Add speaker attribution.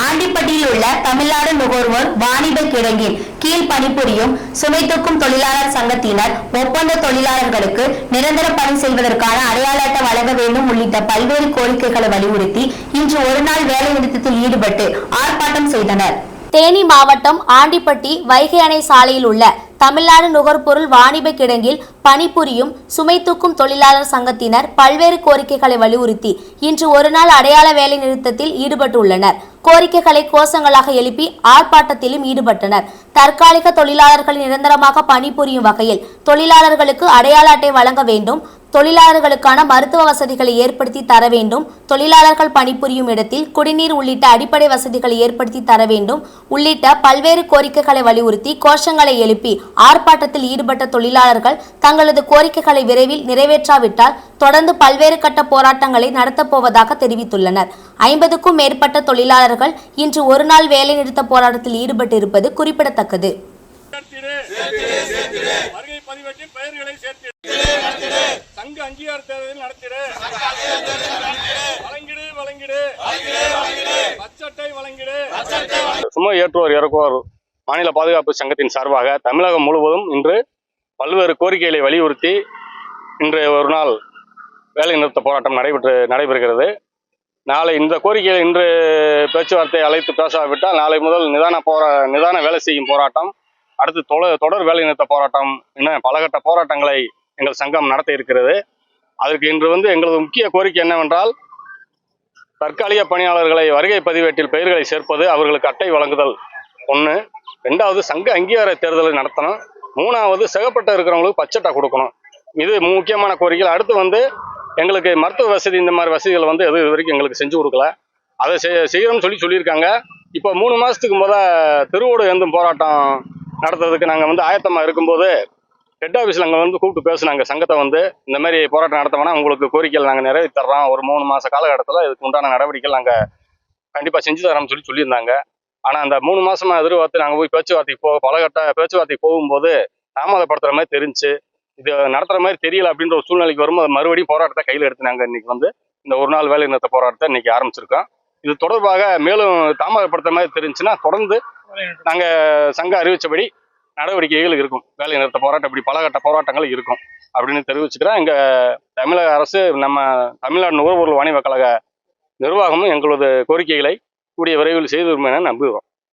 Speaker 1: ஆண்டிப்பட்டியில் உள்ள தமிழ்நாடு நுகர்வோர் வாணிப கிடங்கில் கீழ் பணிபுரியும் சுமை தூக்கும் தொழிலாளர் சங்கத்தினர் ஒப்பந்த தொழிலாளர்களுக்கு நிரந்தர பணி செய்வதற்கான அடையாள அட்டை வழங்க வேண்டும் உள்ளிட்ட பல்வேறு கோரிக்கைகளை வலியுறுத்தி இன்று ஒருநாள் வேலை நிறுத்தத்தில் ஈடுபட்டு ஆர்ப்பாட்டம் செய்தனர்.
Speaker 2: தேனி மாவட்டம் ஆண்டிப்பட்டி வைகை அணை சாலையில் உள்ள தமிழ்நாடு நுகர்பொருள் வாணிப கிடங்கில் பணிபுரியும் சுமை தூக்கும் தொழிலாளர் சங்கத்தினர் பல்வேறு கோரிக்கைகளை வலியுறுத்தி இன்று ஒருநாள் அடையாள வேலை நிறுத்தத்தில் ஈடுபட்டுள்ளனர். கோரிக்கைகளை கோஷங்களாக எழுப்பி ஆர்ப்பாட்டத்திலும் ஈடுபட்டனர். தற்காலிக தொழிலாளர்கள் நிரந்தரமாக பணிபுரியும் வகையில் தொழிலாளர்களுக்கு அடையாள அட்டை வழங்க வேண்டும். தொழிலாளர்களுக்கான மருத்துவ வசதிகளை ஏற்படுத்தி தர வேண்டும். தொழிலாளர்கள் பணிபுரியும் இடத்தில் குடிநீர் உள்ளிட்ட அடிப்படை வசதிகளை ஏற்படுத்தி தர வேண்டும். உள்ளிட்ட பல்வேறு கோரிக்கைகளை வலியுறுத்தி கோஷங்களை எழுப்பி ஆர்ப்பாட்டத்தில் ஈடுபட்ட தொழிலாளர்கள் தங்களது கோரிக்கைகளை விரைவில் நிறைவேற்றாவிட்டால் தொடர்ந்து பல்வேறு கட்ட போராட்டங்களை நடத்தப் போவதாக தெரிவித்துள்ளனர். ஐம்பதுக்கும் மேற்பட்ட தொழிலாளர்கள் இன்று ஒருநாள் வேலை நிறுத்த போராட்டத்தில் ஈடுபட்டிருப்பது குறிப்பிடத்தக்கது.
Speaker 3: அங்கீகார தேர்தல் நடத்திடு. வழங்கிடு வழங்கிடு. பச்சட்டை வழங்கிடு. சும்மா ஏற்றுவோர் இறக்குவார் மாநில பாதுகாப்பு சங்கத்தின் சார்பாக தமிழகம் முழுவதும் இன்று பல்வேறு கோரிக்கைகளை வலியுறுத்தி இன்று ஒரு நாள் வேலை நிறுத்த போராட்டம் நடைபெற்று நடைபெறுகிறது. நாளை இந்த கோரிக்கையை இன்று பேச்சுவார்த்தை அழைத்து பேசாவிட்டால் நாளை முதல் நிதான போரா நிதான வேலை செய்யும் போராட்டம் அடுத்து தொடர் வேலைநிறுத்த போராட்டம் என பலகட்ட போராட்டங்களை எங்கள் சங்கம் நடத்த இருக்கிறது. அதற்கு இன்று வந்து எங்களது முக்கிய கோரிக்கை என்னவென்றால் தற்காலிக பணியாளர்களை வருகை பதிவேட்டில் பெயர்களை சேர்ப்பது அவர்களுக்கு அட்டை வழங்குதல். ஒன்று ரெண்டாவது சங்க அங்கீகார தேர்தலை நடத்தணும். மூணாவது சிகப்பட்ட இருக்கிறவங்களுக்கு பச்சட்டை கொடுக்கணும். இது முக்கியமான கோரிக்கை அடுத்து வந்து எங்களுக்கு மருத்துவ வசதி இந்த மாதிரி வசதிகள் வந்து எது இது வரைக்கும் எங்களுக்கு செஞ்சு கொடுக்கல. அதை செய் செய்கிறோம்னு சொல்லி சொல்லியிருக்காங்க. இப்போ மூணு மாதத்துக்கு முத திருவோடு எந்தும் போராட்டம் நடத்துறதுக்கு நாங்கள் வந்து ஆயத்தமாக இருக்கும்போது ஹெட் ஆஃபீஸில் அங்கே வந்து கூப்பிட்டு பேசுனாங்க. சங்கத்தை வந்து இந்த மாதிரி போராட்டம் நடத்தவனா உங்களுக்கு கோரிக்கைகள் நாங்கள் நிறைவேற்றி தர்றோம். ஒரு மூணு மாத காலகட்டத்தில் இதுக்கு உண்டான நடவடிக்கைகள் நாங்கள் கண்டிப்பாக செஞ்சு தரோம்னு சொல்லி சொல்லியிருந்தாங்க. ஆனால் அந்த மூணு மாசமா எதிர்பார்த்து நாங்கள் போய் பேச்சுவார்த்தைக்கு போக பலகட்ட பேச்சுவார்த்தைக்கு போகும்போது தாமதப்படுத்துகிற மாதிரி தெரிஞ்சு இது நடத்துகிற மாதிரி தெரியல அப்படின்ற ஒரு சூழ்நிலைக்கு வரும்போது மறுபடியும் போராட்டத்தை கையில் எடுத்து நாங்கள் இன்னைக்கு வந்து இந்த ஒரு நாள் வேலை நிறுத்த போராட்டத்தை இன்றைக்கி ஆரம்பிச்சிருக்கோம். இது தொடர்பாக மேலும் தாமதப்படுத்துற மாதிரி தெரிஞ்சுன்னா தொடர்ந்து நாங்கள் சங்கம் அறிவித்தபடி நடவடிக்கைகள் இருக்கும். வேலை நிறுத்த போராட்டம் இப்படி பலகட்ட போராட்டங்கள் இருக்கும். அப்படின்னு தெரிவிச்சுக்கிறேன் எங்கள் தமிழக அரசு நம்ம தமிழ்நாடு நுகர்வோர் வாணிப கழக நிர்வாகமும் எங்களது கோரிக்கைகளை கூடிய விரைவில் செய்து வரும் என நம்புகிறோம்.